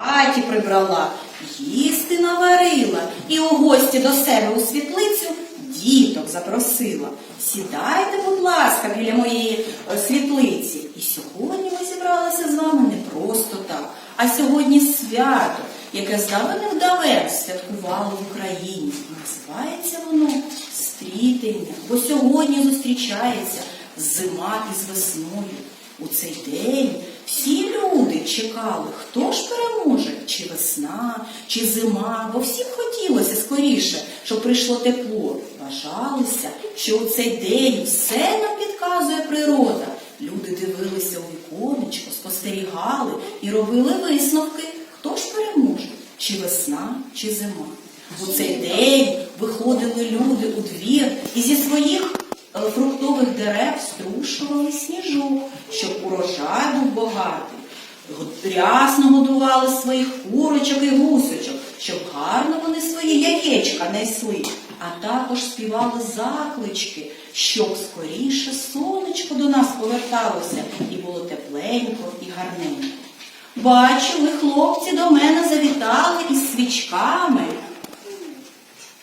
хаті прибрала, їсти наварила і у гості до себе у світлицю діток запросила. Сідайте, будь ласка, біля моєї е, світлиці. І сьогодні ми зібралися з вами не просто так, а сьогодні свято, яке з давним давен святкували в Україні. Називається воно стрітення, бо сьогодні зустрічається зима із весною. У цей день всі люди чекали, хто ж переможе, чи весна, чи зима, бо всім хотілося скоріше, щоб прийшло тепло. Вважалося, що у цей день все нам підказує природа. Люди дивилися у віконечко, спостерігали і робили висновки, хто ж переможе, чи весна, чи зима. У цей день виходили люди у двір і зі своїх е, фруктових дерев струшували сніжок, щоб урожай був багатий. Рясно годували своїх курочок і гусочок, щоб гарно вони свої яєчка несли, а також співали заклички, щоб скоріше сонечко до нас поверталося і було тепленько і гарненько. Бачу, ви, хлопці, до мене завітали із свічками.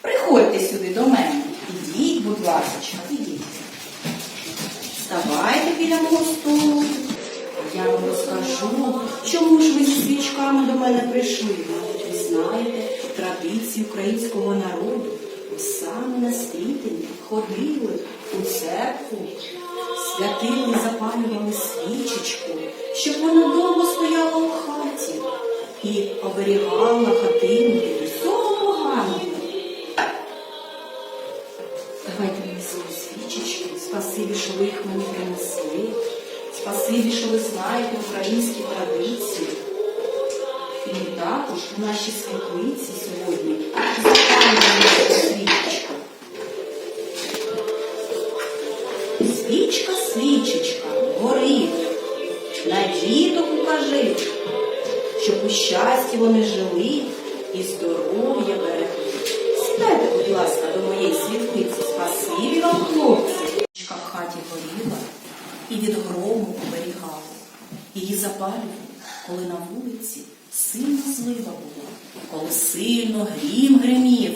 Приходьте сюди до мене. Ідіть, будь ласка, ідіть. Вставайте біля мого столу. Я вам розкажу, чому ж ви зі свічками до мене прийшли. Мабуть, ви знаєте традиції українського народу. Саме на стрітення ходили у церкву, святили, запалювали свічечку, щоб вона довго стояла у хаті і оберігала хатину від усього поганого. Давайте мені свої свічечки. Спасибі, що ви їх мені принесли. Спасибі, що ви знаєте українські традиції. І також в нашій світлиці сьогодні запалюємо свічку. Свічка, свічечка, горить, на діток укажи, щоб у щасті вони жили і здоров'я берегли. Сідайте, будь ласка, до моєї світлиці. Спасибі вам, хлопці. Від грому оберігала. Її запалювали, коли на вулиці сильна злива була, коли сильно грім гримів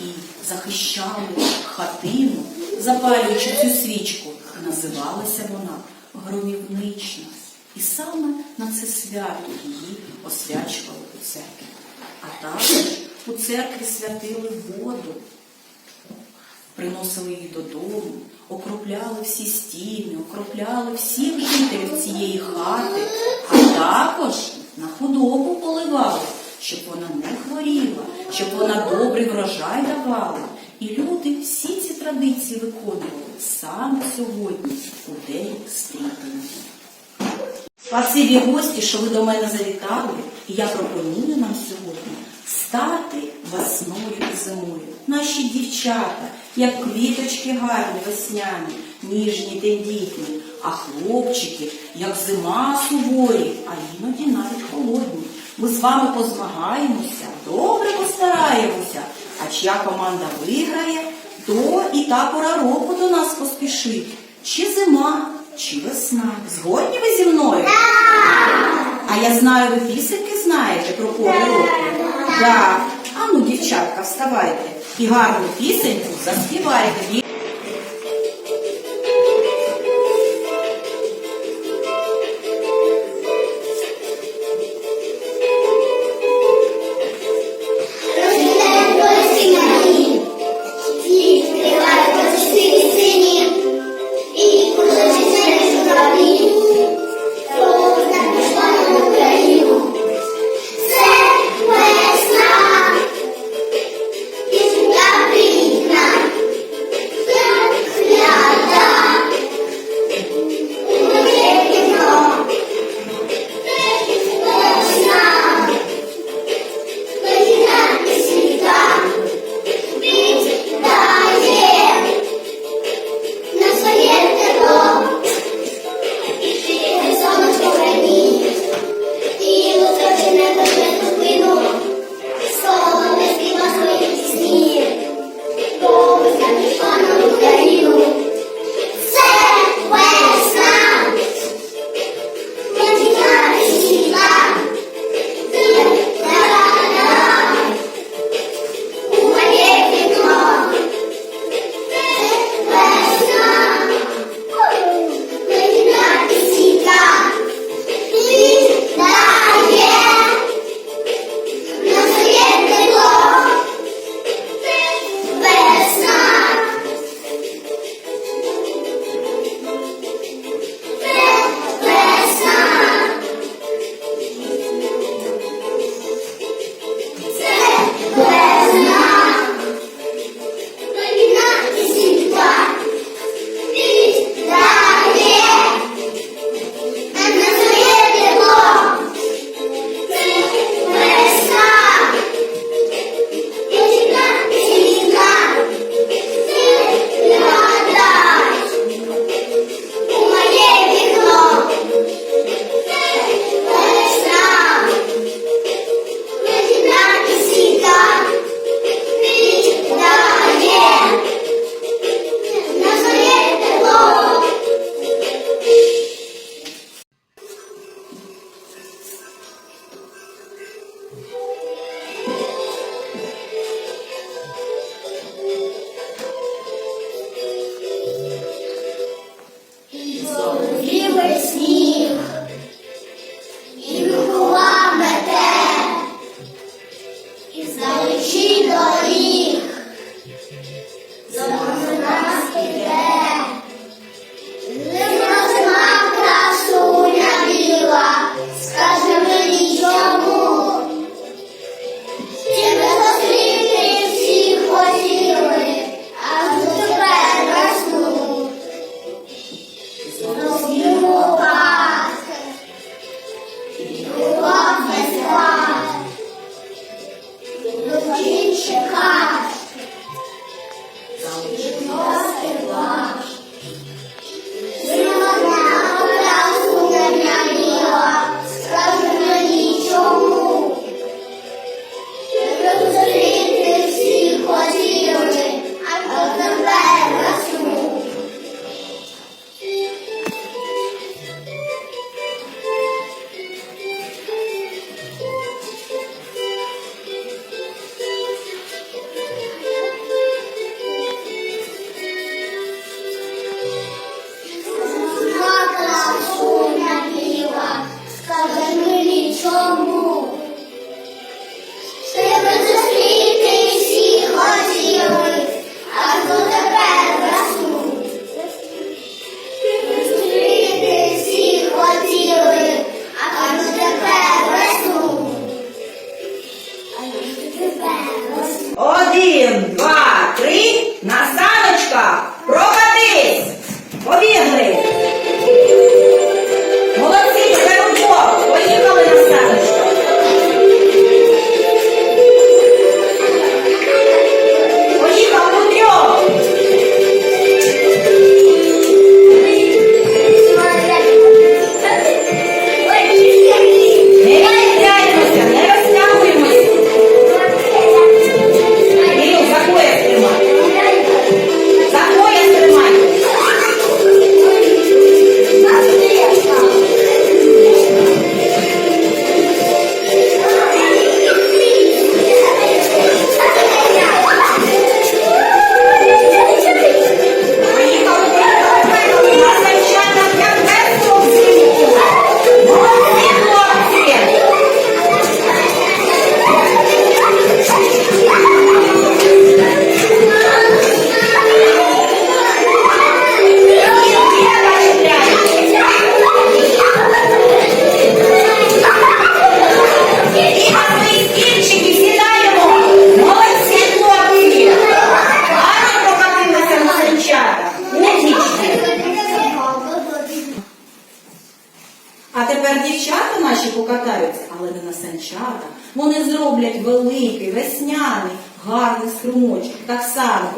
і захищали хатину, запалюючи цю свічку. Називалася вона громівнична. І саме на це свято її освячували у церкві. А також у церкві святили воду, приносили її додому, окропляли всі стіни, окропляли всіх жителів цієї хати, а також на худобу поливали, щоб вона не хворіла, щоб вона добрий врожай давала. І люди всі ці традиції виконували саме сьогодні, у день стрітення. Спасибі гості, що ви до мене завітали, і я пропоную нам сьогодні стати весною і зимою. Наші дівчата, як квіточки гарні, весняні, ніжні тендітні, а хлопчики, як зима суворі, а іноді навіть холодні. Ми з вами позмагаємося, добре постараємося, а чия команда виграє, то і та пора року до нас поспішить. Чи зима, чи весна. Згодні ви зі мною? А я знаю, ви пісеньки знаєте про пори року. Так. А ну, дівчатка, вставайте і гарну пісеньку заспівайте.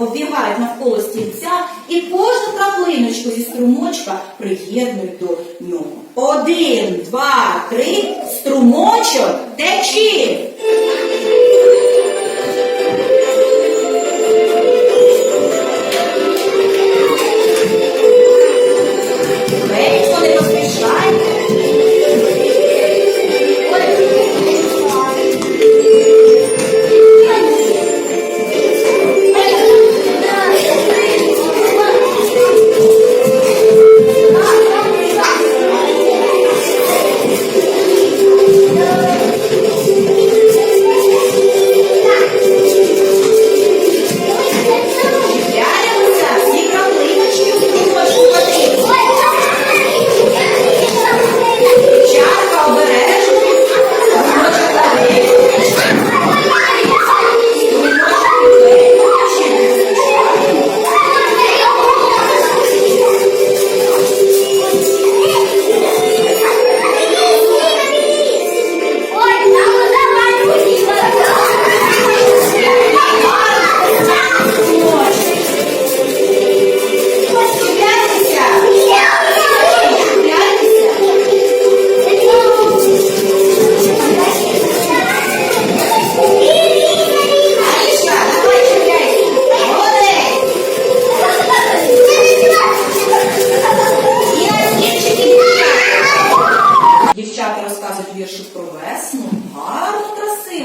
оббігають навколо стільця і кожну краплиночку зі струмочка приєднують до нього. Один, два, три, струмочок течі!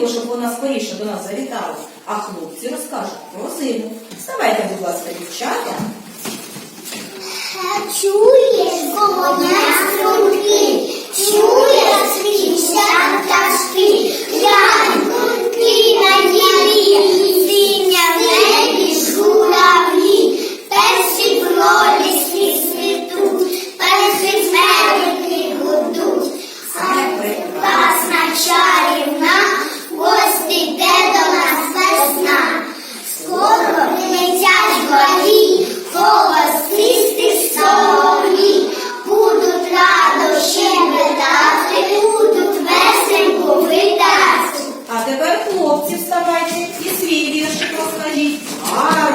Важливо, щоб вона скоріше до нас завітала. А хлопці розкажуть про зиму. Вставайте, будь ласка, дівчата. Чує коня струнки, чує свіжа пташки, янки на ялі, синя в небі журавлі, перші бролі витати.